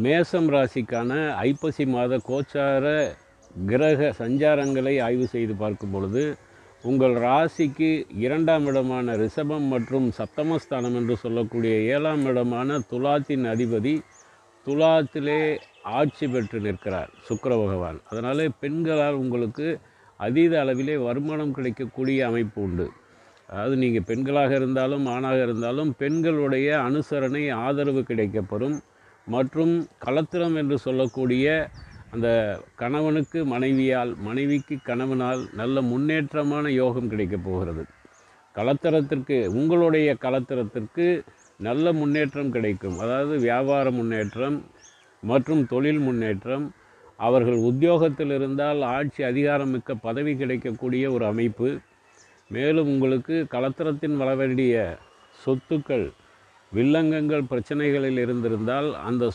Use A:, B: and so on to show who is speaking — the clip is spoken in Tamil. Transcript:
A: மேசம் ராசிக்கான ஐப்பசி மாத கோச்சார கிரக சஞ்சாரங்களை ஆய்வு செய்து பார்க்கும் பொழுது உங்கள் ராசிக்கு இரண்டாம் இடமான ரிஷபம் மற்றும் சப்தமஸ்தானம் என்று சொல்லக்கூடிய ஏழாம் இடமான துலாத்தின் அதிபதி துலாத்திலே ஆட்சி பெற்று நிற்கிறார் சுக்கர பகவான். அதனால் பெண்களால் உங்களுக்கு அதீத அளவிலே வருமானம் கிடைக்கக்கூடிய அமைப்பு உண்டு. அதாவது நீங்கள் பெண்களாக இருந்தாலும் ஆணாக இருந்தாலும் பெண்களுடைய அனுசரணை ஆதரவு கிடைக்கப்பெறும். மற்றும் கலத்திரம் என்று சொல்லக்கூடிய அந்த கணவனுக்கு மனைவியால் மனைவிக்கு கணவனால் நல்ல முன்னேற்றமான யோகம் கிடைக்கப் போகிறது. கலத்தரத்திற்கு உங்களுடைய கலத்தரத்திற்கு நல்ல முன்னேற்றம் கிடைக்கும். அதாவது வியாபார முன்னேற்றம் மற்றும் தொழில் முன்னேற்றம். அவர்கள் உத்தியோகத்தில் இருந்தால் ஆட்சி அதிகாரம் மிக்க பதவி கிடைக்கக்கூடிய ஒரு அமைப்பு. மேலும் உங்களுக்கு கலத்தரத்தின் வர வேண்டிய சொத்துக்கள் வில்லங்கங்கள் பிரச்சனைகளில் இருந்திருந்தால் அந்த